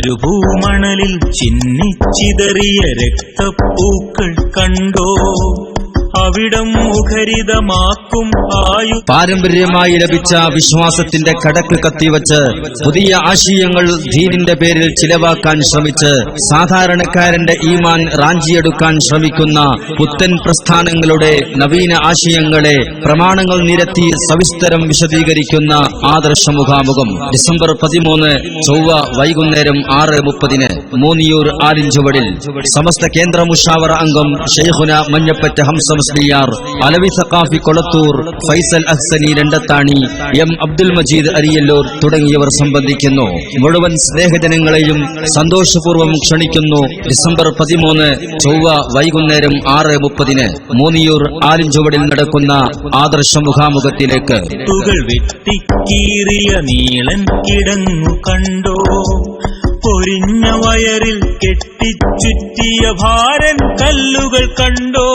മരുഭൂമണലിൽ ചിന്നിച്ചിതറിയ രക്തപ്പൂക്കൾ കണ്ടോ? അവിടം മുഖരിതമാക്കും ആയു പാരമ്പര്യമായി ലഭിച്ച വിശ്വാസത്തിന്റെ കടക്ക് കത്തിവച്ച് പുതിയ ആശയങ്ങൾ ദീനിന്റെ പേരിൽ ചിലവാക്കാൻ ശ്രമിച്ച് സാധാരണക്കാരന്റെ ഈമാൻ റാഞ്ചിയെടുക്കാൻ ശ്രമിക്കുന്ന പുത്തൻ പ്രസ്ഥാനങ്ങളുടെ നവീന ആശയങ്ങളെ പ്രമാണങ്ങൾ നിരത്തി സവിസ്തരം വിശദീകരിക്കുന്ന ആദർശ മുഖാമുഖം. ഡിസംബർ പതിമൂന്ന് ചൊവ്വ വൈകുന്നേരം ആറ് മുപ്പതിന് മൂന്നിയൂർ ആലിഞ്ചുവടിൽ സമസ്ത കേന്ദ്ര മുഷാവറ അംഗം ഷെയ്ഖുന മഞ്ഞപ്പറ്റ ഹംസ മുസ്ലിയാർ അലവി സഖാഫി കൊളത്തൂർ ഫൈസൽ അഹ്സനി രണ്ടത്താണി എം അബ്ദുൽ മജീദ് അരിയല്ലൂർ തുടങ്ങിയവർ സംബന്ധിക്കുന്നു. മുഴുവൻ സ്നേഹജനങ്ങളെയും സന്തോഷപൂർവം ക്ഷണിക്കുന്നു. ഡിസംബർ പതിമൂന്ന് ചൊവ്വ വൈകുന്നേരം ആറ് മുപ്പതിന് മൂന്നിയൂർ ആലിഞ്ചുവടിൽ നടക്കുന്ന ആദർശ മുഖാമുഖത്തിലേക്ക്. പൊരിഞ്ഞ വയറിൽ കെട്ടിച്ചുറ്റിയ ഭാരൻ കല്ലുകൾ കണ്ടോ?